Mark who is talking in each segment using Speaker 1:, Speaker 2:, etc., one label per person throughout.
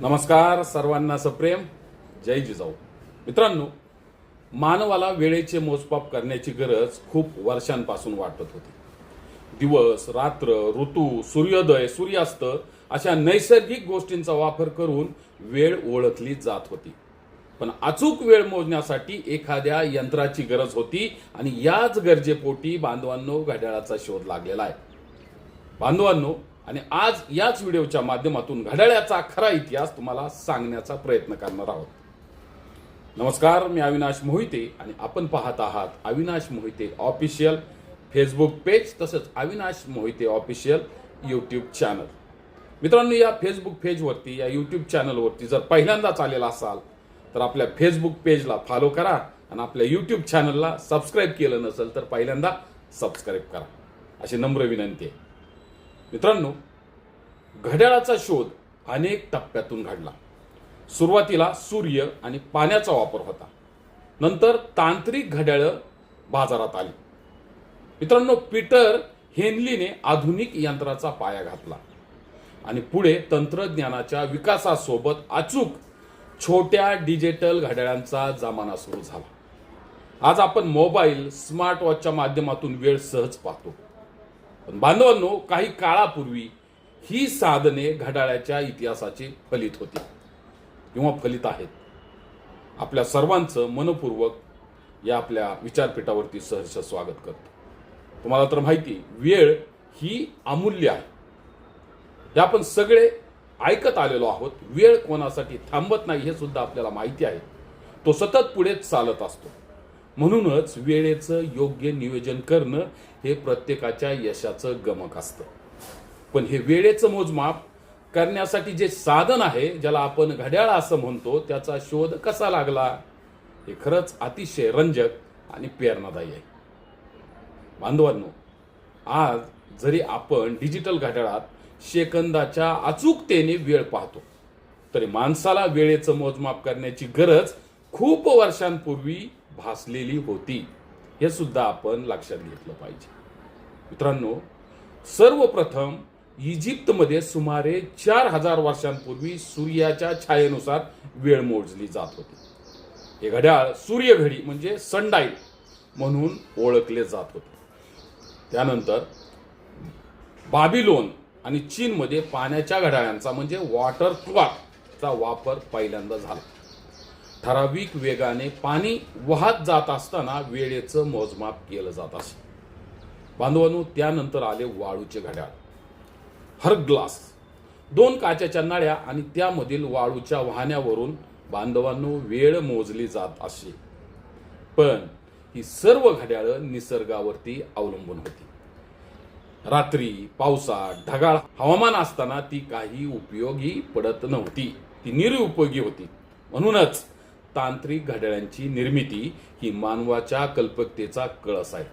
Speaker 1: नमस्कार सर्वांना सप्रेम. जय जिजाऊ. मित्रांनो मानवाला वेळेचे मोजमाप करण्याची गरज खूप वर्षांपासून वाटत होती. दिवस रात्र ऋतू सूर्योदय सूर्यास्त अशा नैसर्गिक गोष्टींचा वापर करून वेळ ओळखली जात होती. पण अचूक वेळ मोजण्यासाठी एखाद्या यंत्राची गरज होती आणि याच गरजेपोटी बांधवांनो घड्याळाचा शोध लागलेला आहे. बांधवांनो आणि आज याच व्हिडिओच्या माध्यमातून घड्याळ्याचा खरा इतिहास तुम्हाला सांगण्याचा प्रयत्न करणार आहोत. नमस्कार मी अविनाश मोहिते आणि आपण पाहत आहात Avinash Mohite official Facebook page तसंच Avinash Mohite official YouTube channel. मित्रांनो या फेसबुक पेजवरती या यूट्यूब चॅनलवरती जर पहिल्यांदाच आलेला असाल तर आपल्या फेसबुक पेजला फॉलो करा आणि आपल्या यूट्यूब चॅनलला सबस्क्राईब केलं नसेल तर पहिल्यांदा सबस्क्राईब करा. अशी नम्र विनंती आहे. मित्रांनो घड्याळाचा शोध अनेक टप्प्यातून घडला. सुरुवातीला सूर्य आणि पाण्याचा वापर होता. नंतर तांत्रिक घड्याळं बाजारात आली. मित्रांनो पीटर हेनलीने आधुनिक यंत्राचा पाया घातला आणि पुढे तंत्रज्ञानाच्या विकासासोबत अचूक छोट्या डिजिटल घड्याळांचा जमाना सुरू झाला. आज आपण मोबाईल स्मार्ट वॉचच्या माध्यमातून वेळ सहज पाहतो. बांधवांनो काही काळापूर्वी ही साधने घड्याळाच्या इतिहासाची फलित होती. किंवा फलित आहेत. आपल्या सर्वांचं मनपूर्वक या आपल्या विचारपीठावरती सहर्ष स्वागत करतो. तुम्हाला तर माहिती वेळ ही अमूल्य आहे. हे आपण सगळे ऐकत आलेलो आहोत. वेळ कोणासाठी थांबत नाही हे सुद्धा आपल्याला माहिती आहे. तो सतत पुढे चालत असतो. म्हणूनच वेळेचं योग्य नियोजन करणं हे प्रत्येकाच्या यशाचं गमक असतं. पण हे वेळेचं मोजमाप करण्यासाठी जे साधन आहे ज्याला आपण घड्याळ असं म्हणतो त्याचा शोध कसा लागला हे खरंच अतिशय रंजक आणि प्रेरणादायी आहे. बांधवांनो आज जरी आपण डिजिटल घड्याळात सेकंदाच्या अचूकतेने वेळ पाहतो तरी माणसाला वेळेचं मोजमाप करण्याची गरज खूप वर्षांपूर्वी भासलेली होती हे सुद्धा आपण लक्षात घेतलं पाहिजे. मित्रांनो सर्वप्रथम इजिप्तमध्ये सुमारे चार हजार वर्षांपूर्वी सूर्याच्या छायेनुसार वेळ मोजली जात होती. हे घड्याळ सूर्यघडी म्हणजे सनडाईल म्हणून ओळखले जात होते. त्यानंतर बाबिलोन आणि चीनमध्ये पाण्याच्या घड्याळांचा म्हणजे वॉटर क्लॉकचा वापर पहिल्यांदा झाला. ठराविक वेगाने पाणी वाहत जात असताना वेळेचं मोजमाप केलं जात असे. बांधवांनो त्यानंतर आले वाळूचे घड्याळ. हर ग्लास दोन काचेच्या नळ्या आणि त्यामधील वाळूच्या वाहण्यावरून बांधवांनो वेळ मोजली जात असे. पण ही सर्व घड्याळं निसर्गावरती अवलंबून होती. रात्री पावसात ढगाळ हवामान असताना ती काही उपयोगी पडत नव्हती. ती निरुपयोगी होती. म्हणूनच तांत्रिक घड्याळांची निर्मिती ही मानवाच्या कल्पकतेचा कळस आहे.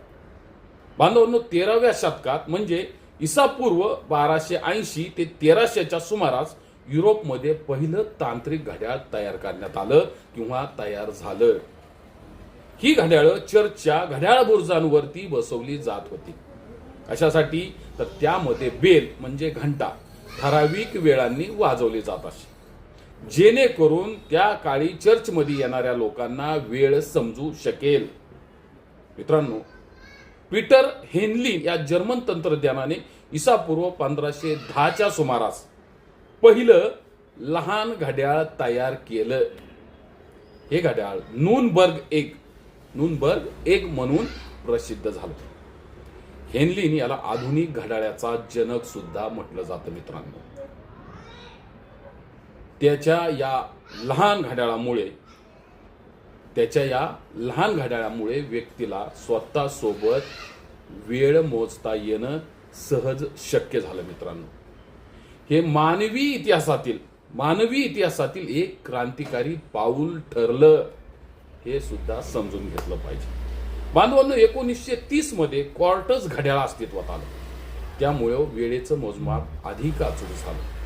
Speaker 1: बांधवांनो तेराव्या शतकात म्हणजे इसापूर्व बाराशे ऐंशी ते तेराशेच्या सुमारास युरोपमध्ये पहिलं तांत्रिक घड्याळ तयार करण्यात आलं किंवा तयार झालं. ही घड्याळं चर्चच्या घड्याळ बुर्जांवरती बसवली जात होती. कशासाठी? तर त्यामध्ये बेल म्हणजे घंटा ठराविक वेळांनी वाजवली जात असे. जेणेकरून त्या काळी चर्चमध्ये येणाऱ्या लोकांना वेळ समजू शकेल. मित्रांनो पीटर हेनली या जर्मन तंत्रज्ञानाने इसापूर्व पंधराशे दहाच्या सुमारास पहिलं लहान घड्याळ तयार केलं. हे घड्याळ नूनबर्ग एक नूनबर्ग एक म्हणून प्रसिद्ध झालं. हेनलीन याला आधुनिक घड्याळाचा जनक सुद्धा म्हटलं जातं मित्रांनो. त्याच्या या लहान घड्याळामुळे त्याच्या या लहान घड्याळामुळे व्यक्तीला स्वतःसोबत वेळ मोजता येणं सहज शक्य झालं मित्रांनो. हे मानवी इतिहासातील मानवी इतिहासातील एक क्रांतिकारी पाऊल ठरलं हे सुद्धा समजून घेतलं पाहिजे. बांधवांनो एकोणीसशे तीसमध्ये क्वार्टर्स घड्याळ अस्तित्वात आलं. त्यामुळे वेळेचं मोजमाप अधिक अचूक झालं.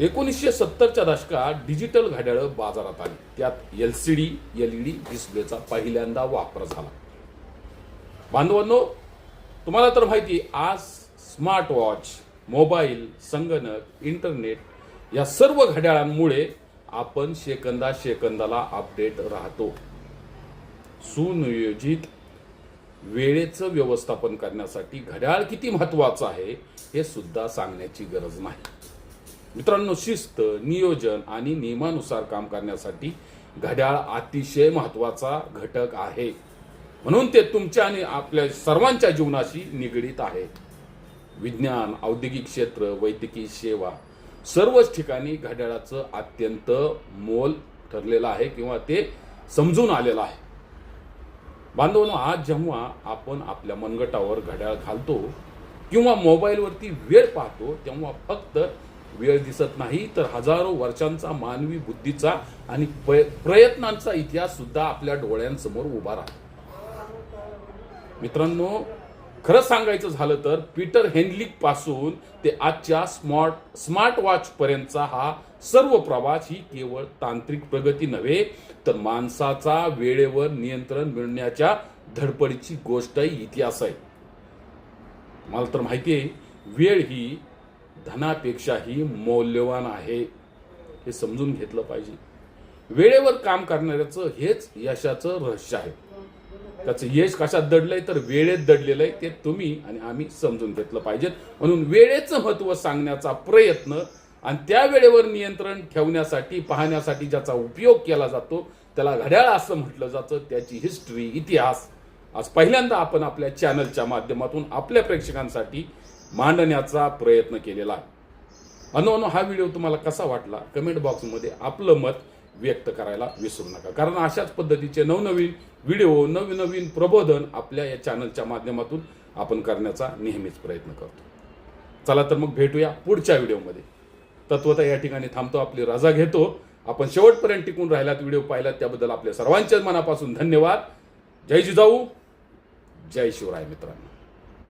Speaker 1: एकोणीसशे सत्तरच्या दशकात डिजिटल घड्याळं बाजारात आली. त्यात L C D L E D डिस्प्लेचा पहिल्यांदा वापर झाला. बांधवांनो तुम्हाला तर माहिती आज स्मार्ट वॉच मोबाईल संगणक इंटरनेट या सर्व घड्याळांमुळे आपण शेकंदा शेकंदाला अपडेट राहतो. सुनियोजित वेळेचं व्यवस्थापन करण्यासाठी घड्याळ किती महत्वाचं आहे हे सुद्धा सांगण्याची गरज नाही. मित्रांनो शिस्त नियोजन आणि नियमानुसार काम करण्यासाठी घड्याळ अतिशय महत्त्वाचा घटक आहे. म्हणून ते तुमच्या आणि आपल्या सर्वांच्या जीवनाशी निगडीत आहे. विज्ञान औद्योगिक क्षेत्र वैद्यकीय सेवा सर्वच ठिकाणी घड्याळाचं अत्यंत मोल ठरलेलं आहे किंवा ते समजून आलेलं आहे. बांधवांनो आज जेव्हा आपण आपल्या मनगटावर घड्याळ घालतो किंवा मोबाईलवरती वेळ पाहतो तेव्हा फक्त वेळ दिसत नाही तर हजारो वर्षांचा मानवी बुद्धीचा आणि प्रयत्नांचा इतिहास सुद्धा आपल्या डोळ्यांसमोर उभा राहतो. मित्रांनो खरं सांगायचं झालं तर पीटर हेनलिकपासून ते आजच्या स्मार्ट स्मार्ट वॉच पर्यंतचा हा सर्व प्रवास ही केवळ तांत्रिक प्रगती नव्हे तर माणसाचा वेळेवर नियंत्रण मिळण्याच्या धडपडीची गोष्ट इतिहास आहे. मला तर माहिती आहे वेळ ही धनापेक्षाही मौल्यवान आहे हे समजून घेतलं पाहिजे. वेळेवर काम करणाऱ्याचं हेच यशाचं रहस्य आहे. त्याचं यश कशात दडलंय तर वेळेत दडलेलं आहे ते तुम्ही आणि आम्ही समजून घेतलं पाहिजे. म्हणून वेळेचं महत्त्व सांगण्याचा प्रयत्न आणि त्या वेळेवर नियंत्रण ठेवण्यासाठी पाहण्यासाठी ज्याचा उपयोग केला जातो त्याला घड्याळ असं म्हटलं जातं त्याची हिस्ट्री इतिहास. आज पहिल्यांदा आपण आपल्या चॅनलच्या माध्यमातून आपल्या प्रेक्षकांसाठी मांडण्याचा प्रयत्न केलेला आहे. अनो अनो हा व्हिडिओ तुम्हाला कसा वाटला? कमेंट बॉक्समध्ये आपलं मत व्यक्त करायला विसरू नका. कारण अशाच पद्धतीचे नवनवीन व्हिडिओ नवीन नवीन प्रबोधन आपल्या या चॅनलच्या माध्यमातून आपण करण्याचा नेहमीच प्रयत्न करतो. चला तर मग भेटूया पुढच्या व्हिडिओमध्ये. तत्वता या ठिकाणी थांबतो आपली रजा घेतो. आपण शेवटपर्यंत टिकून राहिलात व्हिडिओ पाहिलात त्याबद्दल आपल्या सर्वांच्याच मनापासून धन्यवाद. जय जिजाऊ जय शिवराय मित्रांनो.